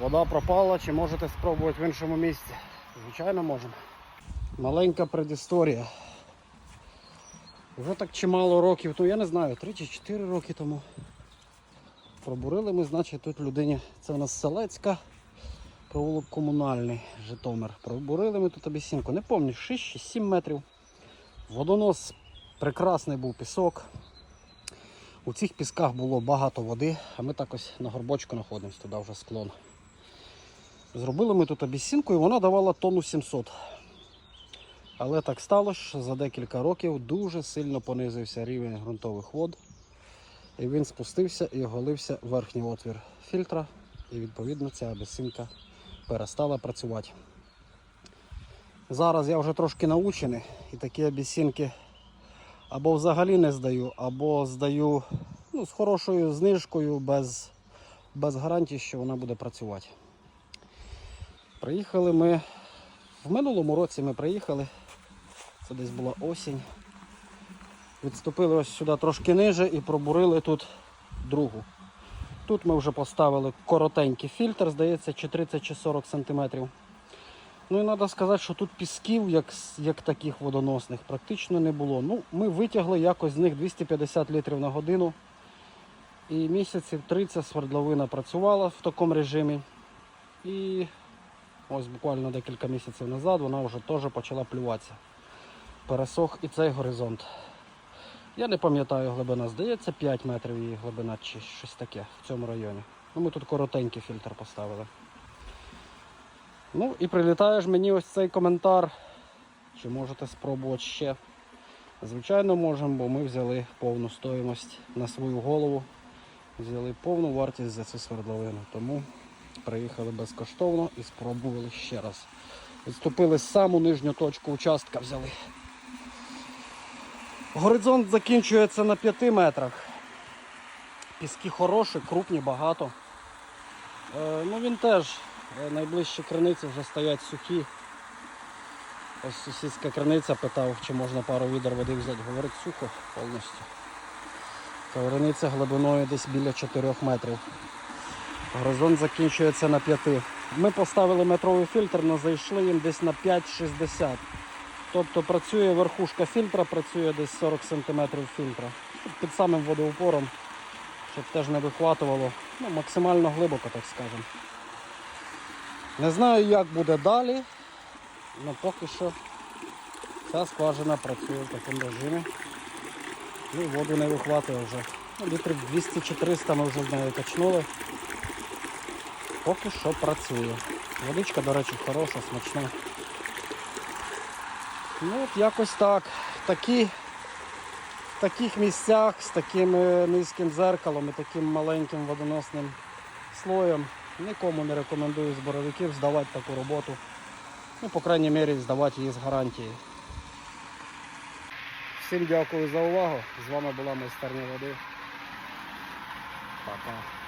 Вода пропала, чи можете спробувати в іншому місці? Звичайно, можемо. Маленька предісторія. Вже так чимало років, ну я не знаю, 3 чи 4 роки тому. Пробурили ми, значить, тут людині. Це у нас Селецька, провулок комунальний, Житомир. Пробурили ми тут обіцінку. Не пам'ятаю, 6 чи 7 метрів. Водонос прекрасний був пісок. У цих пісках було багато води, а ми так ось на горбочку знаходимося, туди вже склон. Зробили ми тут обіцінку і вона давала тонну 700. Але так сталося, що за декілька років дуже сильно понизився рівень ґрунтових вод. І він спустився і оголився верхній отвір фільтра. І відповідно ця абісинка перестала працювати. Зараз я вже трошки научений і такі абісинки або взагалі не здаю, або здаю ну, з хорошою знижкою, без, без гарантії, що вона буде працювати. Приїхали ми в минулому році ми приїхали. Це десь була осінь. Відступили ось сюди трошки ниже і пробурили тут другу. Тут ми вже поставили коротенький фільтр, здається, чи 30 чи 40 см. Ну і треба сказати, що тут пісків, як, як таких водоносних, практично не було. Ну, ми витягли якось з них 250 літрів на годину. І місяців 30 свердловина працювала в такому режимі. І ось буквально декілька місяців назад вона вже теж почала плюватися. Пересох і цей горизонт. Я не пам'ятаю глибина, здається, 5 метрів її глибина чи щось таке в цьому районі. Ну, ми тут коротенький фільтр поставили. Ну і прилітає ж мені ось цей коментар. Чи можете спробувати ще? Звичайно, можемо, бо ми взяли повну стоїмость на свою голову. Взяли повну вартість за цю свердловину. Тому приїхали безкоштовно і спробували ще раз. Відступили саму нижню точку участка, взяли. Горизонт закінчується на 5 метрах. Піски хороші, крупні, багато. Е, ну він теж, е, найближчі криниці вже стоять сухі. Ось сусідська криниця питав, чи можна пару відер води взяти. Говорить, сухо повністю. Криниця глибиною десь біля 4 метрів. Горизонт закінчується на 5. Ми поставили метровий фільтр, але зайшли їм десь на 5,60. Тобто працює верхушка фільтра, працює десь 40 см фільтра. Під самим водоупором, щоб теж не вихватувало. Ну, максимально глибоко, так скажемо. Не знаю, як буде далі, але поки що ця скважина працює в такому режимі. Ну, воду не вихватує вже. Ну, літрів 200 чи 300 ми вже з нею качнули. Поки що працює. Водичка, до речі, хороша, смачна. Ну, от якось так. Такі, в таких місцях з таким низьким зеркалом і таким маленьким водоносним слоєм нікому не рекомендую з боровиків здавати таку роботу. Ну, по крайній мірі, здавати її з гарантією. Всім дякую за увагу. З вами була майстерня води. Пока.